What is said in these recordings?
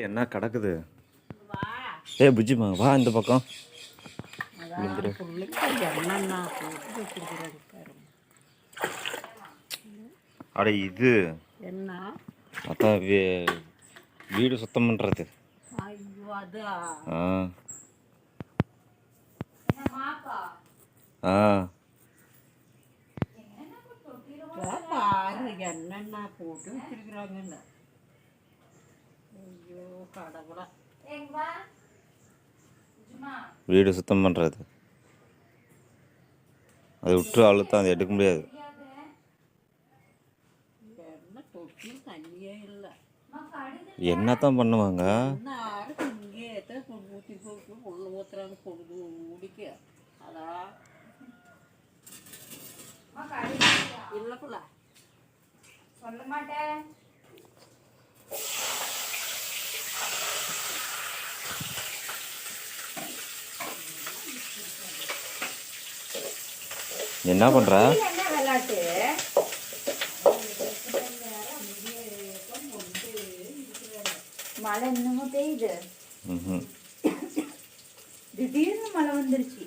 என்ன கிடக்குது? ஏ புஜ்ஜிமா வா இந்த பக்கம். அட இது. என்ன? அதான் வீடு சுத்தம் பண்ணுறது ஐயோ அதா? ஆ. ஆ. என்னென்ன போட்டு வச்சிருக்கிறாங்கன்னு. ஐயோ கடவுளா. வீடு சுத்தம் பண்ணுறது அது விட்டு அழுத்தம் அதை எடுக்க முடியாது. என்னத்தான் பண்ணுவாங்க? நேரம் இங்கே தான் ஊற்றி போட்டு உள்ள ஊத்துறாங்க பொழுது ஊடிக்க அதான் இல்லைப்புல சொல்ல மாட்டேன் என்ன பண்ணுற மழை இன்னமும் பெய்யுது. ம் திடீர்னு மழை வந்துருச்சு.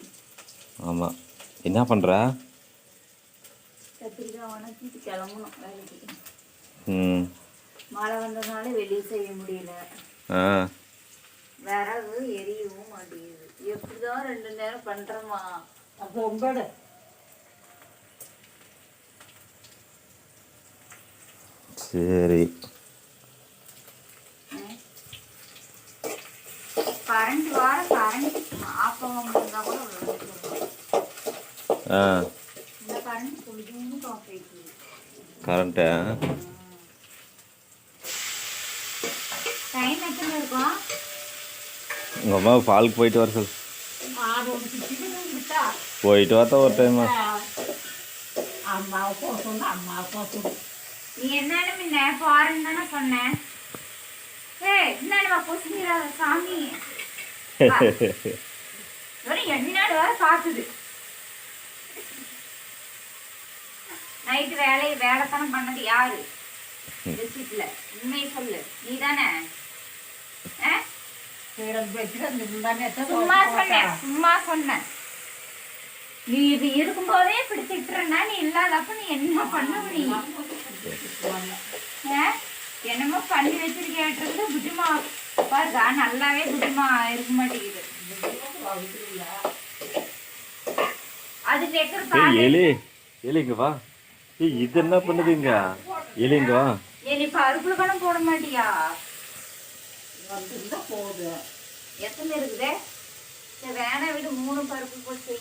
ஆமாம் என்ன பண்ணுற கத்திரிக்காய் உணக்கிட்டு கிளம்பணும் வேலைக்கு. ம். மழை வந்ததுனால வெளியே செய்ய முடியல. ஆ. விறகு எரியவும் மாட்டேங்குது. எப்படிதான் ரெண்டு நேரம் பண்றோமா அப்போ உங்களோட சரி. கரண்ட் வார கரண்ட் ஆஃப் கூட. ஆ. இந்த கரண்ட் கொஞ்சம் ஆஃப் ஆயிடுச்சு கரண்ட்டு? டைம் எத்தனை இருக்கும் உங்கள் அம்மா ஃபாலுக்கு போயிட்டு வர சொல். போயிட்டு வாத்தா ஒரு டைம் அம்மாவை போக சொன்னா போக சொல்லு நீ என்னன்னு முன்ன பாருன்னு தானே சொன்னேன் ஏய் என்னடா பொசுங்கிறாத சாமி. வெறும் என்னடு நைட்டு வேலையை வேலைத்தனம் பண்ணது யாரு? பெட்ஷீட்ல உண்மையை சொல்லு. நீ தானே சும்மா சொன்னேன் சும்மா சொன்னேன். நீ இது இருக்கும்போதே இப்படி திட்டுறனா நீ இல்லாதப்ப நீ என்ன நீ ஆ? என்னமோ பண்ணி வச்சிருக்கேன்றது புஜுமா பாருக்கா நல்லாவே புஜுமா இருக்க மாட்டேங்குது. அது பால் எலி எலி இங்க வா. ஏய் இது என்ன பண்ணுதுங்க? எலி இங்க வா நீ பருப்புல கணம் போட மாட்டியா? போகுது எத்தனை இருக்குதே? வேணா விடு மூணு பருப்பு போட்டு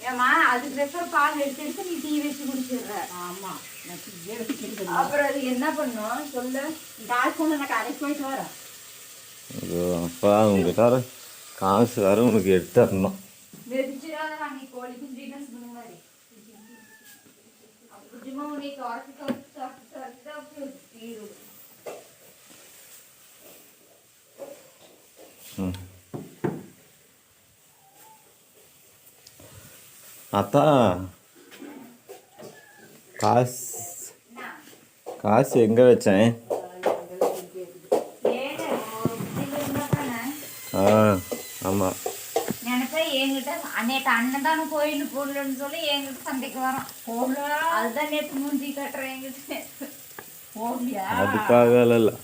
ஏமா அதுக்கு வைக்கிற பால் எடுத்து எடுத்து நீ டீ வச்சு குடிச்சிடுற. ஆமா. அப்புறம் அது என்ன பண்ணும்? சொல்லு. டால் கொண்டு நான் கடைக்கு போயிட்டு வரேன் அப்பா உங்ககிட்ட காசு வேற உனக்கு எடுத்து தரணும் வெடிச்சிடாத வாங்கி கோழி குஞ்சின்னு சொன்ன மாதிரி. அப்படிமா உன்னை துரத்து துரத்து துரத்து துரத்து அப்படி தீரும் ம். அத்தா காசு காசு எங்க வச்சேன் ஆ ஆமாம் நினைப்பேன் என்கிட்ட நேற்று அண்ணன் தானே கோயில் போடலன்னு சொல்லி என்கிட்ட சண்டைக்கு வரோம் போடல அதுதான் நேற்று மூஞ்சி கட்டுறேன் என்கிட்ட போடலையா அதுக்காக இல்லை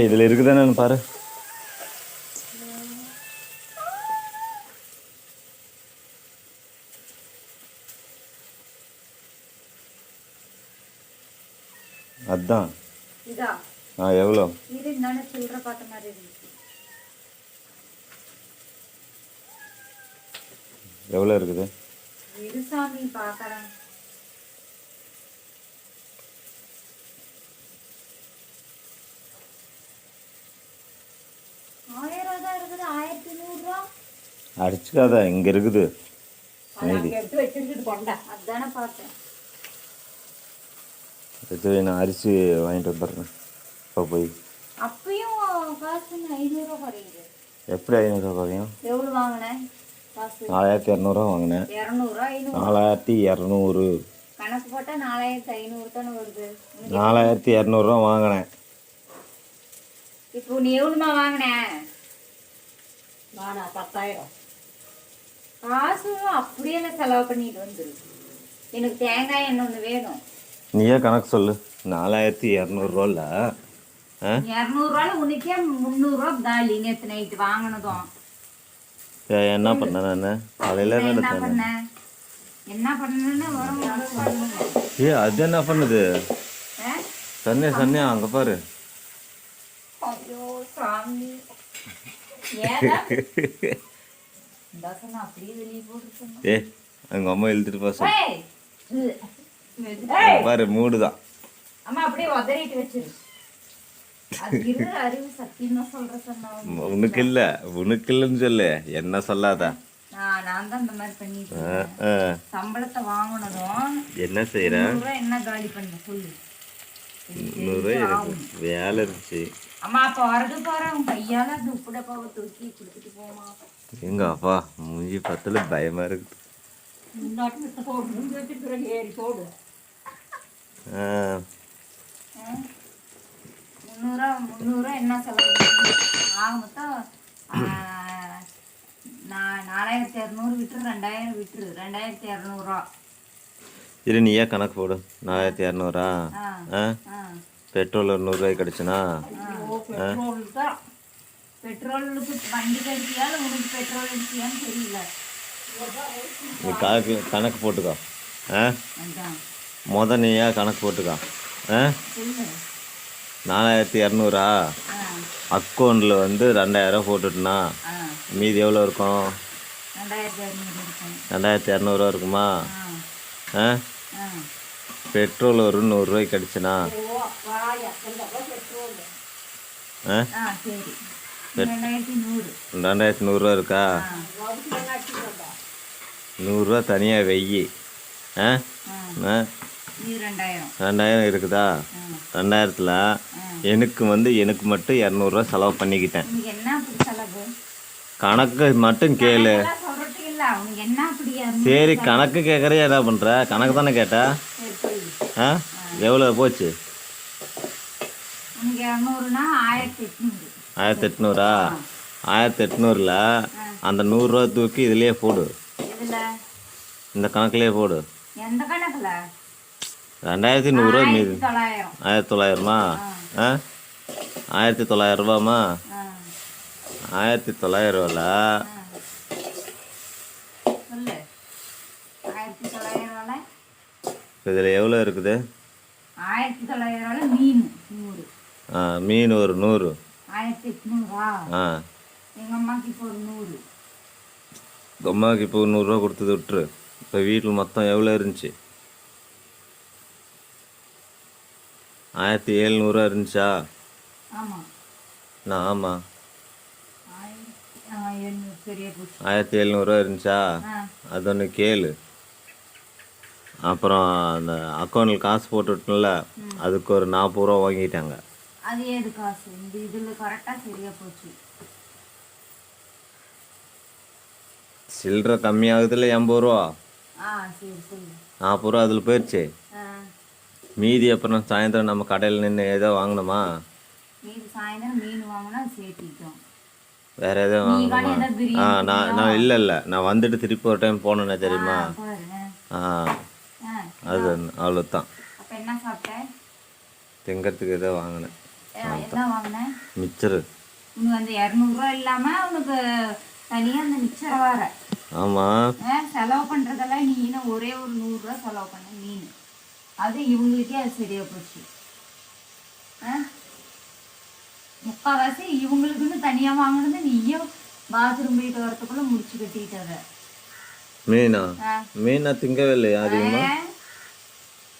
இதில் இருக்குதானு பாரு அதான் இதா ஆ எவ்வளோ இது இருந்தாலும் சில்லற பார்த்த மாதிரி இருந்துச்சு எவ்வளோ இருக்குது இரு சாமி பார்க்கறேன் ஆயிரம் தான் இருக்குது. ஆயிரத்தி நூறுரூவா அடிச்சுக்காத இங்கே இருக்குது. அங்க எடுத்து வச்சிருக்கிட்டு கொண்டா அதானே பார்த்தேன். வை, நான் அரிசி வாங்கிட்டு வந்துடுறேன். இப்போ போய். அப்பயும் ஐநூறுரூவா குறையுது. எப்படி ஐநூறுரூவா குறையும்? எவ்வளோ வாங்கினேன்? நாலாயிரத்தி இரநூறுவா வாங்கினேன். இரநூறுவா நாலாயிரத்தி இரநூறு. கணக்கு போட்டா நாலாயிரத்தி ஐநூறு தானே வருது. நாலாயிரத்தி இரநூறுவா வாங்கினேன். இப்போ நீ எவ்வளோமா வாங்கின? நானா பத்தாயிரம். காசும் அப்படியே நான் செலவு பண்ணிட்டு வந்துரு. எனக்கு தேங்காய் எண்ணெய் ஒன்று வேணும். நீயே கணக்கு சொல்லு. நாலாயிரத்தி இரநூறுவால இரநூறுவால உனக்கே முந்நூறுரூவா காலி நேற்று நைட்டு வாங்கினதும். ஏய், என்ன பண்ண நான்? காலையில் என்ன ஏ அது என்ன பண்ணுது? ஆ? சன்னியா சன்னியா அங்கே பாரு. ஏ எங்கள் அம்மா இழுத்துட்டு போக பாரு மூடு தான் அம்மா அப்படியே உதறிட்டு வச்சிரு. உனக்கு இல்லை உனக்கு இல்லைன்னு சொல்லு. என்ன சொல்லாத? நான் நான் தான் இந்த மாதிரி பண்ணிட்டு ஆ, இருக்கேன். ஆ. சம்பளத்தை வாங்கினதும் என்ன நூறுரூவா என்ன காலி பண்ண சொல்லு. முந்நூறுரூவா எனக்கு வேலை இருந்துச்சு அம்மா அப்ப வரது பாரு அவன் கையால அந்த உப்பு டப்பாவை தூக்கி கொடுத்துட்டு போமா எங்க அப்பா மூஞ்சி பத்துல பயமா இருக்குது முன்னாடி விட்டு போடு முந்தி வச்சு பிறகு ஏறி போடு. ஆ, முந்நூறுரூவா முந்நூறுரூவா என்ன செலவு? ஆக மொத்தம் நான் நாலாயிரத்தி இரநூறு விட்டுரு ரெண்டாயிரம் விட்டுரு ரெண்டாயிரத்தி இரநூறுவா இரு நீயே கணக்கு போடு? நாலாயிரத்தி இரநூறா ஆ பெட்ரோல் ஒரு நூறுரூவாய்க்கு கிடச்சுனா? பெட்ரோல் தான். பெட்ரோலுக்கு வண்டி கடிச்சியா இல்லை உனக்கு பெட்ரோல் அடிச்சியான்னு தெரியல. நீ கணக்கு கணக்கு போட்டுக்கோ. ஆ? மொத நீயா கணக்கு போட்டுக்கோ. ஆ? நாலாயிரத்தி இரநூறா? அக்கௌண்ட்டில் வந்து ரெண்டாயிரம் போட்டுட்டுனா மீதி எவ்வளோ இருக்கும்? ரெண்டாயிரத்தி இரநூறுவா இருக்குமா. ஆ. பெட்ரோல் ஒரு நூறுரூவாய்க்கு சரி. ரெண்டாயிரத்தி நூறு. ரெண்டாயிரத்தி நூறுரூவா இருக்கா? நூறுரூவா தனியாக வெய்யி. ஆ? ரெண்டாயிரம். இருக்குதா? ரெண்டாயிரத்தில் எனக்கு வந்து எனக்கு மட்டும் இரநூறுவா செலவு பண்ணிக்கிட்டேன். கணக்கு மட்டும் கேளு. சரி கணக்கு கேட்குறே என்ன பண்ணுற கணக்கு தானே கேட்டா? ஆ? எவ்வளோ போச்சு? ஆயிரத்தி எட்நூறு. ஆயிரத்தி எட்நூறா? ஆயிரத்தி எட்நூறில் அந்த நூறுரூவா தூக்கி இதுலேயே போடு. இந்த கணக்குலேயே போடு. ரெண்டாயிரத்தி நூறுரூவா மீது. ஆயிரத்தி தொள்ளாயிரம். ஆ. ஆயிரத்தி தொள்ளாயிரம் ரூபாமா? ஆ. ஆயிரத்தி ரூபால? இதில் எவ்வளோ இருக்குது? ஆ மீன் ஒரு நூறு. ஆ. அம்மாவுக்கு இப்போ நூறுரூவா கொடுத்தது விட்டுரு. இப்போ வீட்டில் மொத்தம் எவ்வளோ இருந்துச்சு? ஆயிரத்தி எழுநூறுவா இருந்துச்சா? நான் ஆமாம் ஆயிரத்தி எழுநூறுவா இருந்துச்சா? அது ஒன்று கேளு. அப்புறம் அந்த அக்கௌண்ட்டில் காசு போட்டுவிட்டோம்ல அதுக்கு ஒரு நாற்பது ரூபா வாங்கிட்டாங்க. அது ஏது காசு? இந்த இதுல கரெக்டா சரியா போச்சு. சில்லறை கம்மியாகுதுல எண்பது ரூபா. நாற்பது ரூபா அதில் போயிடுச்சு மீதி அப்புறம் சாயந்தரம் நம்ம கடையில் நின்று ஏதோ வாங்கினோமா மீது சாயந்தரம் மீன் வாங்கினா சேர்த்திட்டோம் வேற ஏதோ நீ வாங்கணுமா? ஆ நான் நான் இல்லை இல்லை. நான் வந்துட்டு திருப்பி ஒரு டைம் போனேனே தெரியுமா? ஆ அது என்ன சாப்பிட்ட? திங்கிறதுக்கு ஏதோ வாங்கினேன். மிச்சரு. இரநூறுவா உனக்கு அந்த வர ஆமாம் செலவு பண்றதெல்லாம் நீ ஒரே ஒரு நூறுரூவா செலவு பண்ண மீன். அது இவங்களுக்கே அது சரியா போச்சு? முக்கால்வாசி இவங்களுக்குன்னு தனியா வாங்கினது நீயும் பாத்ரூம் போயிட்டு வரத்துக்குள்ள முடிச்சு கட்டிட்டத மீனா. மீனா திங்கவே இல்லையா அதிகமாக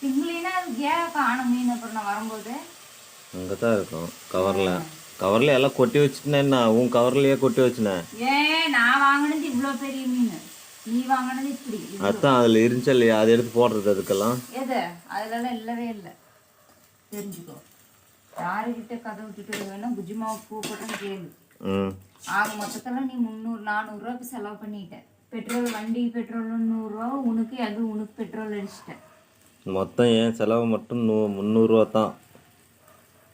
திங்களினா அதுக்கு ஏன் காணும் மீன் அப்புறம் நான் வரும்போது? அங்கே தான் இருக்கும். கவரில். கவரில் எல்லாம் கொட்டி வச்சுட்டேன் உன் கவர்லையே கொட்டி வச்சுனேன். ஏன் நான் வாங்கினது இவ்வளோ பெரிய மீன். நீ வாங்கினது இப்படி. அதான் அதில் இருந்துச்சா இல்லையா? அதை எடுத்து போடுறது அதுக்கெல்லாம். எது? அதுலலாம் இல்லவே இல்லை. தெரிஞ்சுக்கோ. யாருக்கிட்ட கதை விட்டுட்டு வேணா குஜிமாவை கூப்பிட்றேன்னு கேளு. ம். ஆக மொத்தத்தில் நீ முந்நூறு நானூறுரூவாக்கு செலவு பண்ணிட்ட. பெட்ரோல் வண்டி பெட்ரோல் நூறுரூவா உனக்கு அது உனக்கு பெட்ரோல் அடிச்சிட்ட. மொத்தம் என் செலவு மட்டும் நூ முந்நூறுரூவா தான்.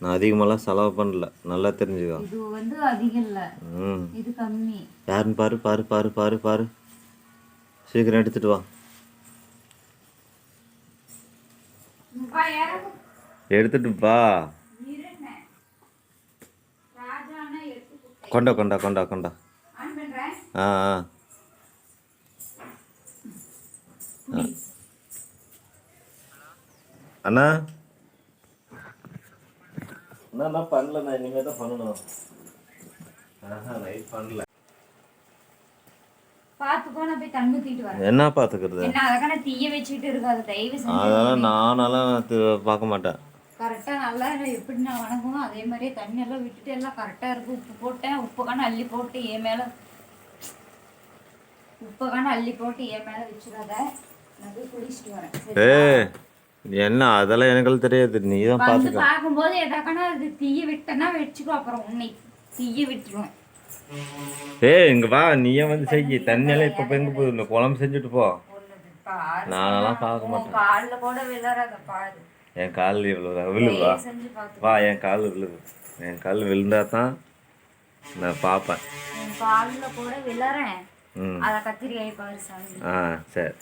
நான் அதிகமாலாம் செலவு பண்ணல. நல்லா தெரிஞ்சுக்கோ. இது வந்து அதிகம் இல்லை. இது கம்மி. யாருன்னு பாரு பாரு பாரு பாரு பாரு. சீக்கிரம் எடுத்துட்டு வா. அப்பா, இறங்கு. எடுத்துட்டு வா. இருங்க. ராஜான்னா எடுத்து கொடு. கொண்டா கொண்டா கொண்டா கொண்டா. ஆ ஆ. அண்ணா. அண்ணா நான் பண்ணல நான் இனிமேல் தான் பண்ணணும். ஆஹா நைட் பண்ணல பார்த்துக்கோ, நான் போய் தண்ணி ஊத்திட்டு வரேன். என்ன செஞ்சு அதெல்லாம் நானெல்லாம் பார்க்க மாட்டேன். கரெக்டா நல்லா எப்படி நான் வணங்குவோம் அதே மாதிரியே தண்ணி எல்லாம் விட்டுட்டு எல்லாம் கரெக்டா இருக்கு. உப்பு போட்டேன் உப்பு காண அள்ளி போட்டு என் மேல உப்பு காண அள்ளி போட்டு என் மேல வச்சிடாத. நான் போய் குளிச்சுட்டு வரேன். என்ன அதெல்லாம் எனக்கு தெரியாது. நீ தான் பார்த்துக்க பார்க்கும்போது எதாக்கான அது தீய விட்டேன்னா வச்சுக்கோ அப்புறம் உன்னை தீய விட்டுருவேன். ஏய் இங்க வா நீயே வந்து செய்யி? தண்ணியெல்லாம் இப்போ எங்க போகுது இந்த குழம்பு செஞ்சுட்டு போ. நானெல்லாம் பார்க்க பாரு. என் கால் இவ்வளோ விழுவா. வா என் கால் விழுது. என் கால் விழுந்தா தான் நான் பார்ப்பேன். ஆ சரி.